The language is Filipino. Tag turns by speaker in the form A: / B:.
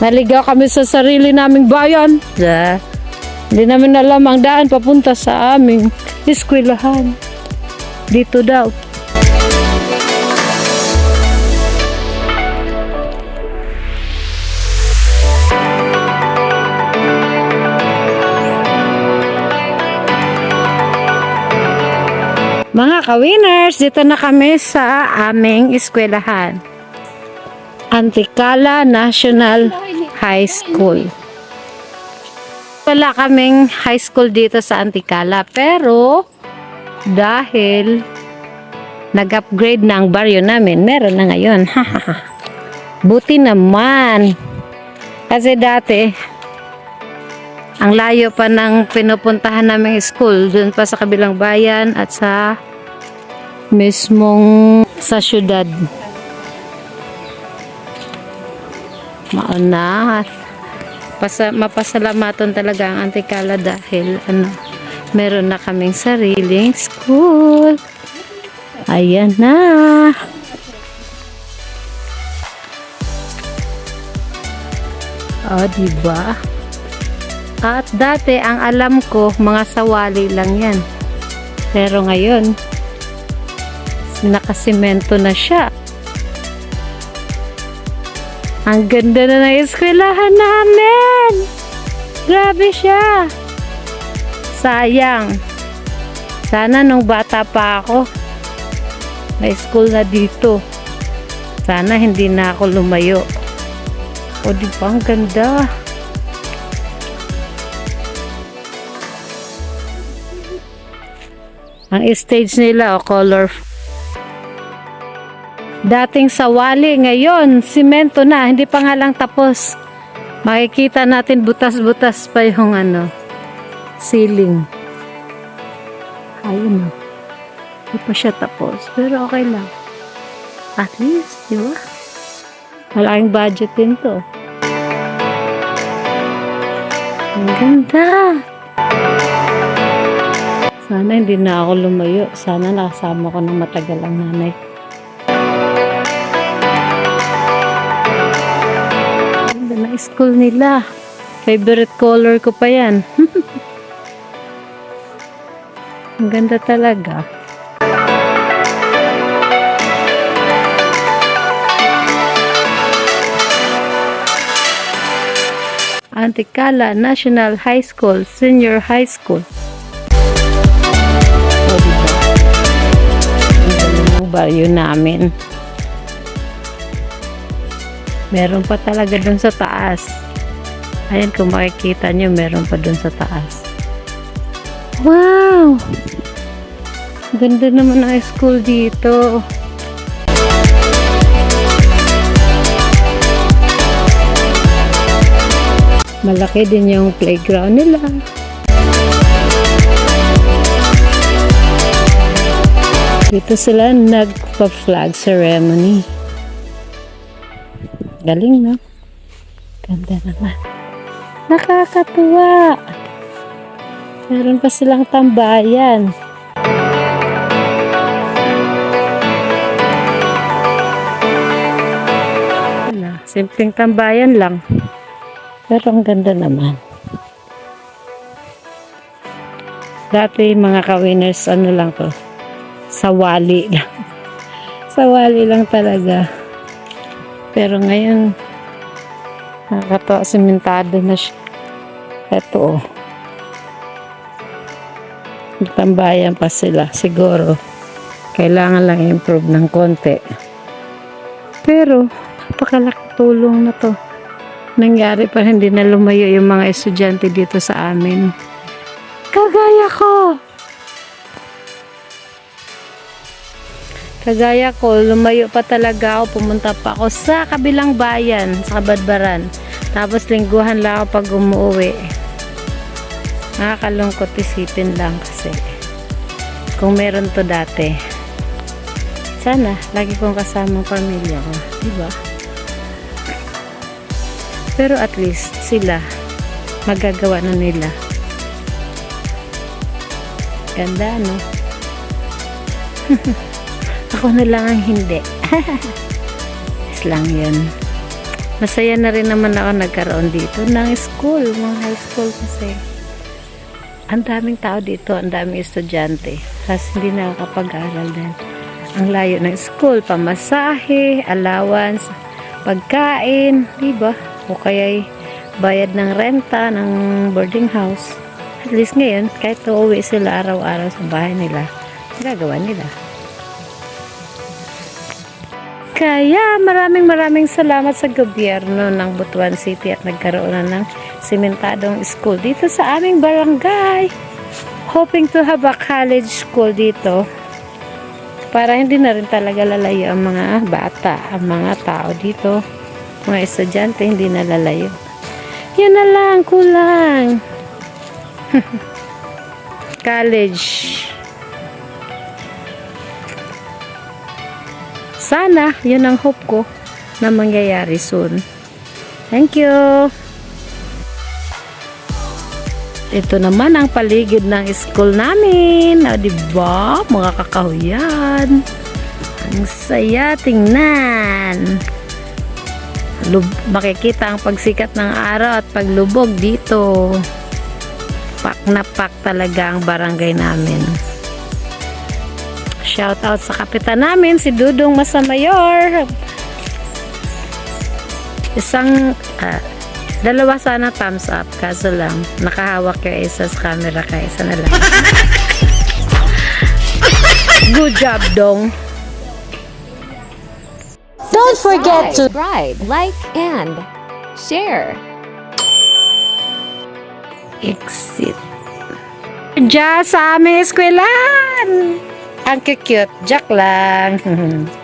A: Naligaw kami sa sarili naming bayan. Yeah. Hindi namin alam ang daan papunta sa aming eskwelahan. Dito daw. Mga ka-winners, dito na kami sa aming eskwelahan. Antikala National High School. Wala kaming high school dito sa Antikala, pero dahil nag-upgrade na ang baryo namin, meron na ngayon. Buti naman. Kasi dati, ang layo pa ng pinupuntahan naming school, dun pa sa kabilang bayan at sa mismong sa syudad. Mauna. Pasa, mapasalamatan talaga ang Antikala dahil ano, meron na kaming sariling school. Ayan na. O, diba? At dati, ang alam ko, mga sawali lang yan. Pero ngayon, nakasimento na siya. Ang ganda na ng eskwelahan namin! Grabe siya! Sayang. Sana nung bata pa ako, may school na dito. Sana hindi na ako lumayo. O di ba ang ganda? Ang stage nila o color Dating sawali, ngayon, simento na, hindi pa nga lang tapos. Makikita natin butas-butas pa yung ano, ceiling. Ayun na. Hindi pa siya tapos, pero okay lang. At least, di ba? Malaking budget din to. Ang ganda! Sana hindi na ako lumayo. Sana nakasama ko ng matagal ang nanay. School nila. Favorite color ko pa yan. Ang ganda talaga. Antikala National High School, Senior High School. Baryo namin. Meron pa talaga dun sa taas. Ayan, kung makikita nyo, meron pa dun sa taas. Wow! Ganda naman ang school dito. Malaki din yung playground nila. Dito sila nagpa-flag ceremony. Galing, no? Ganda naman. Nakakatuwa. Meron pa silang tambayan. Simpleng tambayan lang. Pero ang ganda naman. Dati mga ka-winners, ano lang to, sawali lang. sawali lang talaga. Pero ngayon, nakakatawa, simentado na siya. Ito oh. Tambayan pa sila, siguro. Kailangan lang improve ng konti. Pero, napakalaki tulong na to. Nangyari pa hindi na lumayo yung mga estudyante dito sa amin. Kagaya ko! Kagaya ko, lumayo pa talaga ako, pumunta pa ako sa kabilang bayan, sa Kabadbaran. Tapos lingguhan lang ako pag umuwi. Nakakalungkot isipin lang kasi kung meron to dati. Sana, lagi kong kasama ang pamilya ko. Diba? Pero at least sila, magagawa na nila. Ganda, no? Ako na lang ang hindi. Is lang yun. Masaya na rin naman ako nagkaroon dito ng school, mga high school kasi. Ang daming tao dito, ang daming estudyante. Kasi hindi nakakapag-aral din. Ang layo ng school, pamasahe, allowance, pagkain, di ba? O kaya bayad ng renta ng boarding house. At least ngayon, kahit uuwi sila araw-araw sa bahay nila, gagawa nila. Kaya maraming maraming salamat sa gobyerno ng Butuan City at nagkaroon na ng simentadong school dito sa aming barangay. Hoping to have a college school dito para hindi na rin talaga lalayo ang mga bata, ang mga tao dito. Mga estudyante hindi na lalayo. Yan na lang, kulang. college. Sana, yun ang hope ko na mangyayari soon. Thank you. Ito naman ang paligid ng school namin. O, di ba? Mga kakahuyan. Ang saya tingnan. Lub makikita ang pagsikat ng araw at paglubog dito. Pak na pak talaga ang barangay namin. Shout out sa kapitan namin, si Dudong Masamayor. Isang, ah, dalawa sana thumbs up, kaso lang, nakahawak yung isa sa camera kaya isa na lang. Good job, Dong.
B: Don't forget to
C: subscribe, like, and share.
A: Exit. Diyan sa aming eskwelahan. Ang cute. Jack lang.